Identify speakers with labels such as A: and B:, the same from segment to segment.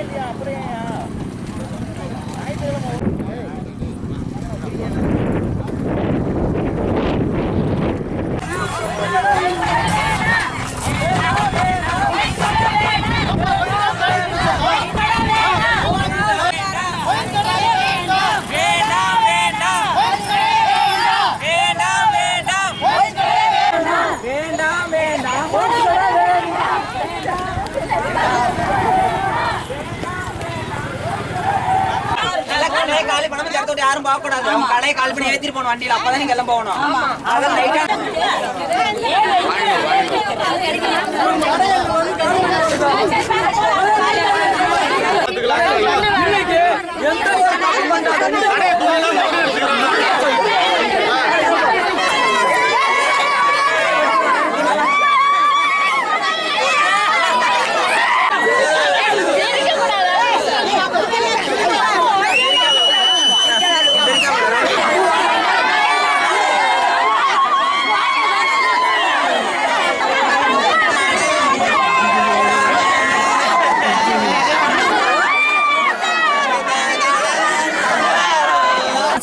A: இல்லையா? அப்புறம் யாரும் போக கூடாது அவங்க கடையை கால் பண்ணி ஏத்திட்டு போகணும் வண்டியில அப்பதான் நீங்க எல்லாம் போகணும் அதான் லைட்டா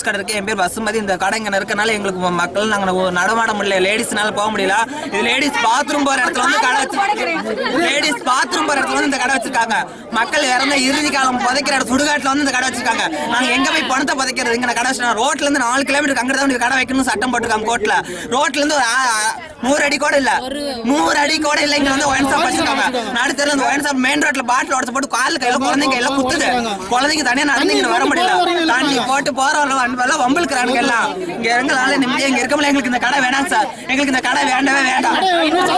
A: டான்ஸ் கடை இருக்கு என் பேர் வசுமதி. இந்த கடை இங்க இருக்கனால எங்களுக்கு மக்கள் நாங்க நடமாட முடியல. லேடிஸ்னால போக முடியல. இது லேடிஸ் பாத்ரூம் போற இடத்துல வந்து கடை வச்சு லேடிஸ் பாத்ரூம் போற இடத்துல வந்து இந்த கடை வச்சிருக்காங்க. மக்கள் இறந்த இறுதி காலம் புதைக்கிற இடம் சுடுகாட்டுல வந்து இந்த கடை வச்சிருக்காங்க. நாங்க எங்க போய் பணத்தை புதைக்கிறது? இங்க கடை வச்சிருக்கோம் ரோட்ல இருந்து நாலு கிலோமீட்டர் அங்கே தான் கடை வைக்கணும் சட்டம் போட்டுருக்காங்க கோட்ல ரோட்ல இருந்து ஒரு நூறு அடி கூட இல்ல. நூறு அடி கூட இல்ல. இங்க வந்து ஒயின் ஷாப் வச்சிருக்காங்க. நடுத்தர இந்த ஒயின் ஷாப் மெயின் ரோட்ல பாட்டில் உடச்சு போட்டு கால் கையில குழந்தைங்க எல்லாம் குத்துது. குழந்தைங்க தனியா நடந்து வர முடியல. போட்டு போறவங்க அன்பெல்லாம் வம்பிழுக்கிறானுங்க எல்லாம். இங்க எங்களால நிம்மதியா இங்க எங்களுக்கு இந்த கடை வேணாம் சார். எங்களுக்கு இந்த கடை வேண்டவே வேண்டாம்.